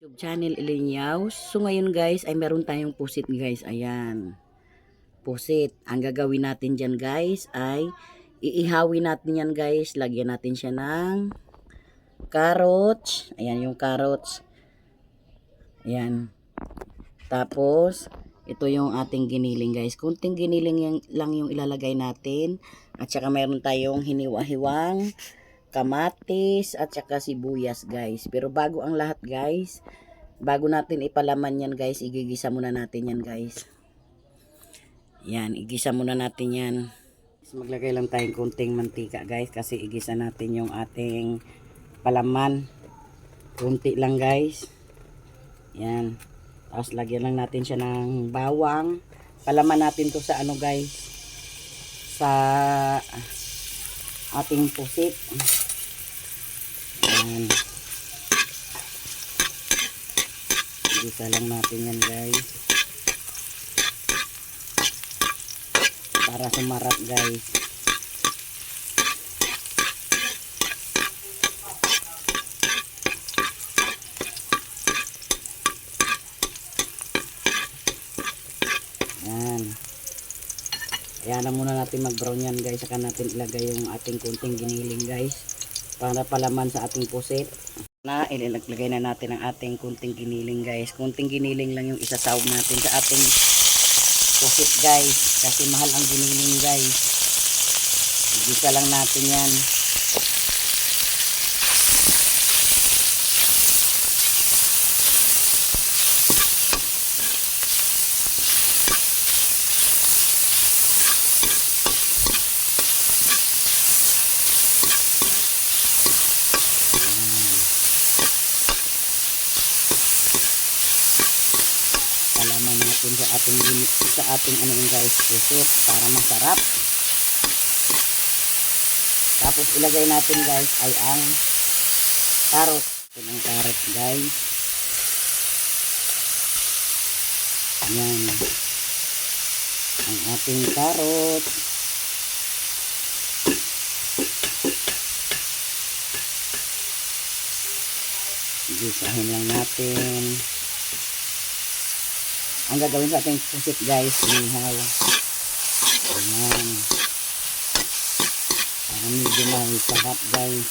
YouTube channel Ilinyaws. So ngayon guys ay meron tayong pusit guys. Ayan. Pusit. Ang gagawin natin dyan guys ay iihawin natin yan guys. Lagyan natin siya ng carrots. Ayan yung carrots. Ayan. Tapos ito yung ating giniling guys. Kunting giniling yung, lang yung ilalagay natin. At saka meron tayong hiniwa-hiwang kamatis at saka sibuyas guys. Pero bago ang lahat guys, bago natin ipalaman yan guys, igigisa muna natin yan guys. Yan, igisa muna natin yan. Maglagay lang tayong kunting mantika guys kasi igisa natin yung ating palaman. Kunti lang guys. Yan. Tapos lagyan lang natin siya ng bawang. Palaman natin to sa ano guys. Sa ating pusit. Ayan. Igisa lang natin yan guys. Para sumarap guys. Yan. Ayan na muna natin mag-brown yan guys. Saka natin ilagay yung ating kunting giniling guys. Para palaman sa ating pusit. Na, ilalagay na natin ang ating kunting giniling guys. Kunting giniling lang yung isasawag natin sa ating pusit guys. Kasi mahal ang giniling guys. Igisa lang natin yan. Palaman natin sa ating sa ating ano guys pusit para masarap. Tapos ilagay natin guys ay ang carrot. Ito ang carrot guys. Yan. Ang ating carrot. Gisahin lang natin. Ang gagawin sa ating pusit guys, inihaw. Ayan. Para medyo masarap guys.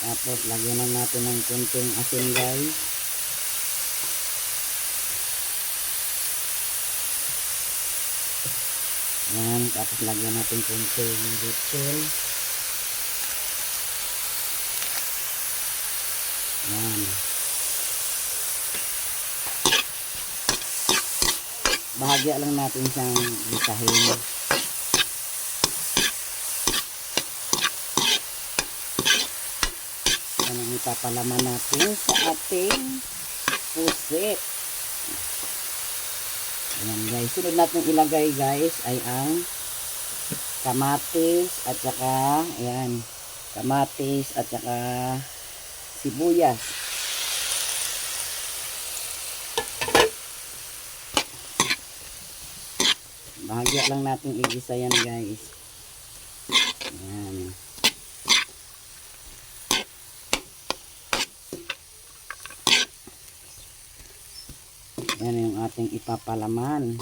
Tapos lagyan lang natin ng kunting asin guys. Yan, tapos lagyan natin kunting little. Yan. Bahagya lang natin siyang gisahin. Yan ang ipapalaman natin sa ating pusit. Ayan guys. Sunod natin ilagay guys ay ang kamatis at saka ayan kamatis at saka sibuyas. Bahagya lang natin igisa yan guys. Ayan. Yan yung ating ipapalaman.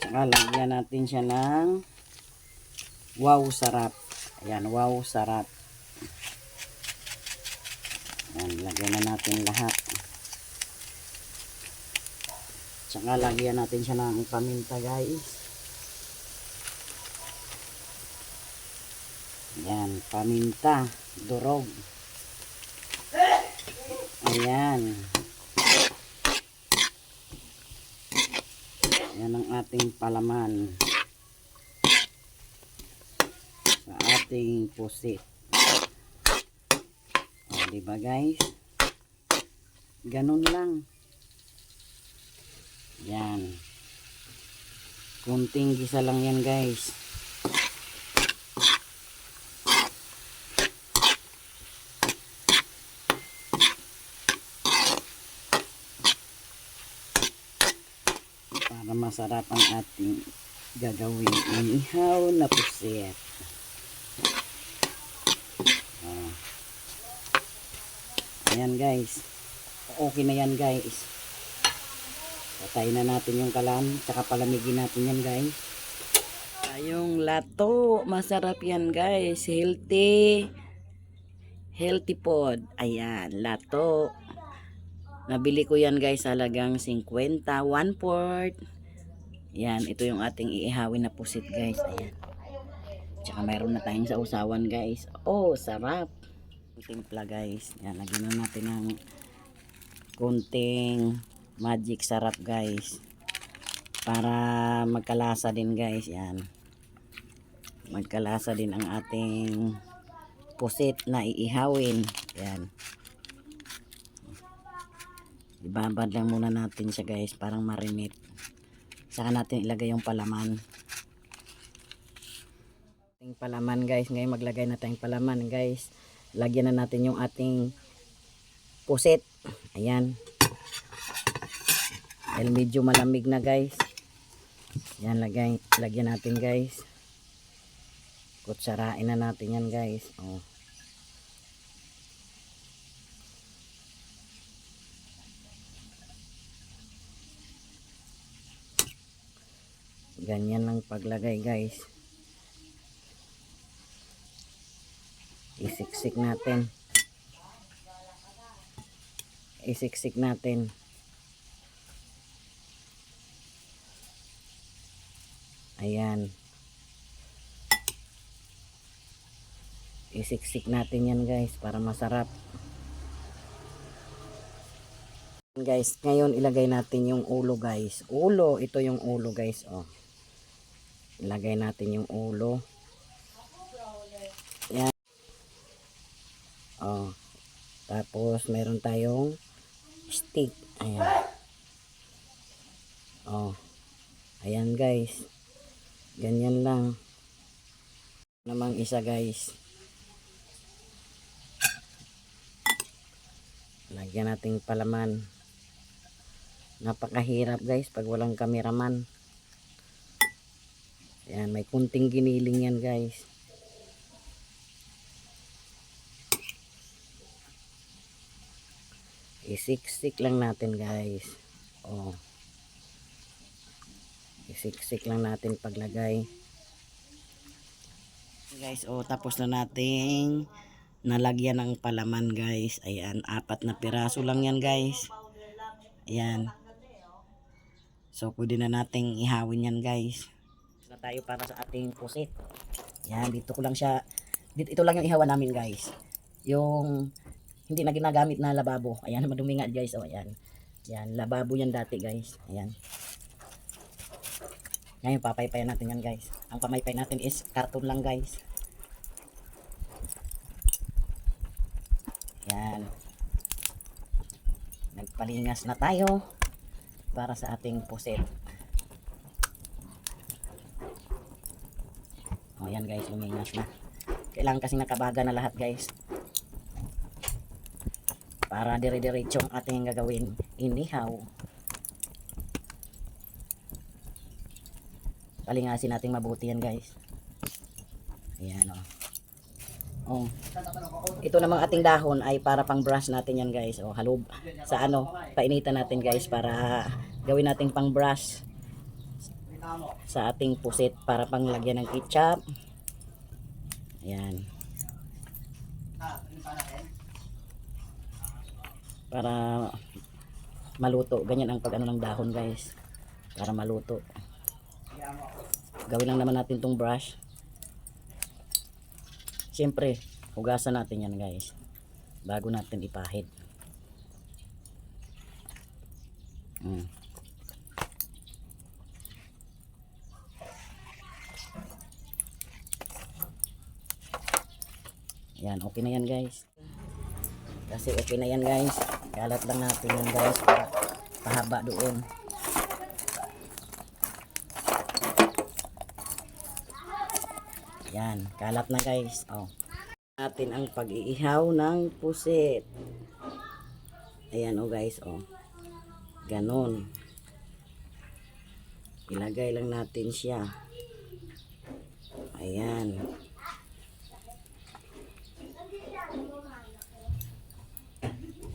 Saka lagyan natin siya ng wow sarap. Ayan, wow sarap. Ayan, lagyan na natin lahat. Saka lagyan natin siya ng paminta guys. Ayan, paminta, durog. Ayan. Yan ang ating palaman. Sa ating pusit. O, diba guys? Ganun lang. Yan. Kunting gisa lang yan guys. para masarap ang ating gagawin inihaw na pusit. Ah. Ayan guys. Okay na yan guys. Patayin na natin yung kalan. Tsaka palamigin natin yan guys. Tayong lato. Masarap yan guys. Healthy. Healthy pod. Ayan. Lato. Nabili ko yan guys. Halagang 50. One port. Yan. Ito yung ating iihawin na pusit guys. Ayan. Tsaka mayroon na tayong sausawan guys. Oh, sarap. Timpla guys. Yan. Lagyan na natin ng kunting magic sarap guys para magkalasa din guys yan magkalasa din ang ating pusit na iihawin yan ibabad lang muna natin siya guys parang marinate saka natin ilagay yung palaman. Ating palaman guys. Ngayon maglagay na tayong palaman guys. Lagyan na natin yung ating pusit ayan. Dahil medyo malamig na guys. Yan lagay, lagyan natin guys. Kutsarain na natin yan guys. Oh. Ganyan lang paglagay guys isiksik natin isiksik natin Ayan. Isiksik natin yan guys para masarap. Guys, ngayon ilagay natin yung ulo guys. Ulo, ito yung ulo guys. Oh. Ilagay natin yung ulo. Yan. Oh. Tapos meron tayong stick. Ayan. Oh. Ayan guys. Ganyan lang. Namang isa guys. Lagyan nating palaman. Napakahirap guys pag walang kameraman. Yan, may kunting giniling yan guys. Isiksik lang natin guys. Oh. Isiksik lang natin paglagay. Guys, oh tapos na nating nalagyan ng palaman guys. Ayan, apat na piraso lang yan guys. Ayan. So pwede na nating ihawin yan guys. Tayo para sa ating pusit. Yan, dito ko lang siya dito ito lang yung ihawan namin guys. Yung hindi na ginagamit na lababo. Ayan, madumi nga guys. Oh, ayan. Yan, lababo yan dati guys. Ayan. Ngayon, papaypayan natin yan guys. Ang pamaypay natin is karton lang guys. Yan. Nagpalingas na tayo para sa ating puset. O yan guys, lumingas na. Kailangan kasing nakabaga na lahat guys. Para dire-diretso ang ating gagawin. Inihaw. Palingasin natin mabuti yan guys. Ayan o. Oh. Ito namang ating dahon ay para pang brush natin yan guys. O halub sa ano, painitan natin guys para gawin nating pang brush sa ating pusit para pang lagyan ng ketchup. Ayan. Para maluto. Ganyan ang pag ano ng dahon guys. Para maluto. Gawin lang naman natin tong brush. Siyempre, hugasan natin yan guys. Bago natin ipahid. Mm. Yan, okay na yan guys. Kasi okay na yan guys. Kalat lang natin yan guys para pahaba doon. Yan, kalat na guys. Oh. Natin ang pag-iihaw ng pusit. Ayan oh guys, oh. Ganon. Ilagay lang natin siya. Ayan.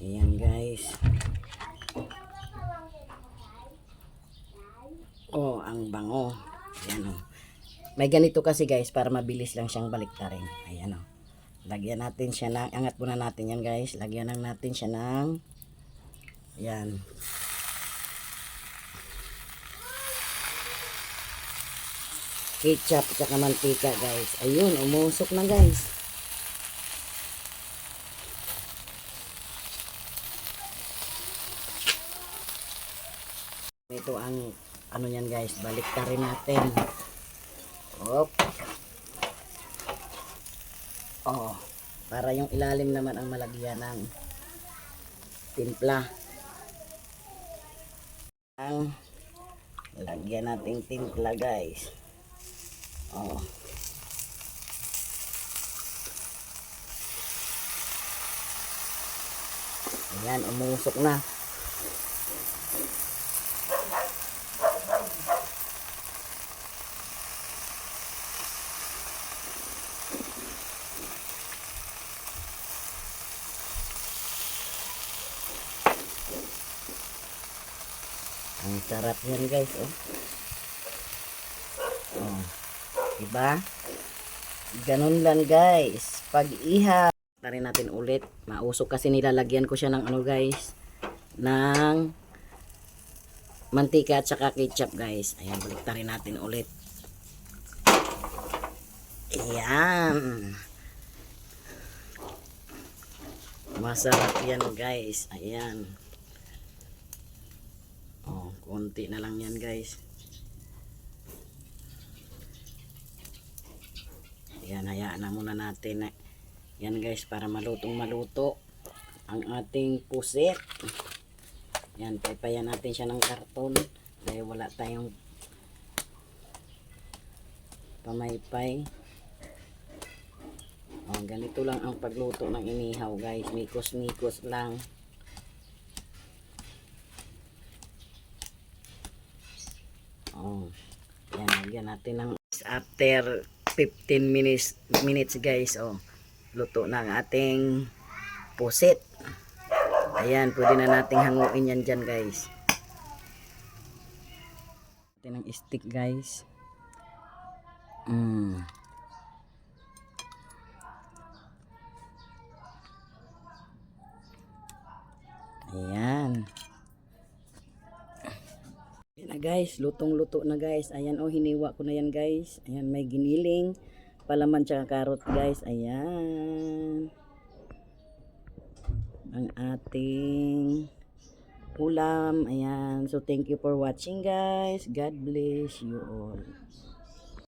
Ayan guys. Oh, ang bango. Ayan oh. May ganito kasi guys para mabilis lang siyang baliktarin. Ayan oh. Lagyan natin siya ng, angat muna natin yan guys. Lagyan lang natin siya ng, ayan. Ketchup at mantika guys. Ayun, umusok na guys. Ito ang ano yan guys, balik rin natin. Op. Oh, para yung ilalim naman ang malagyan ng timpla. Ang lagyan nating timpla guys. Oh. Ayan, umusok na. Ang sarap yan guys, oh. Oh. Diba? Ganun lang guys. Pag iha, rin natin ulit. Mausok kasi nilalagyan ko siya ng ano guys, ng mantika at saka ketchup guys. Ayan, baliktarin natin ulit. Ayan. Masarap yan guys. Ayan. Konti na lang yan guys. Yan, hayaan na muna natin. eh. Yan guys, para malutong maluto ang ating pusit. Yan, paypayan natin siya ng karton. Dahil wala tayong pamaypay. Oh, ganito lang ang pagluto ng inihaw guys. Mikos-mikos lang. Oh. Yan, lagyan natin ng after 15 minutes minutes guys, oh. Luto na ang ating pusit. Ayan, pwede na nating hanguin yan dyan guys. Natin ng stick guys. Mm. Ayan. Ayan na guys, lutong-luto na guys. Ayan oh, hiniwa ko na yan guys. Ayan, may giniling, palaman tsaka karot guys. Ayan. Ang ating ulam. Ayan. So, thank you for watching guys. God bless you all.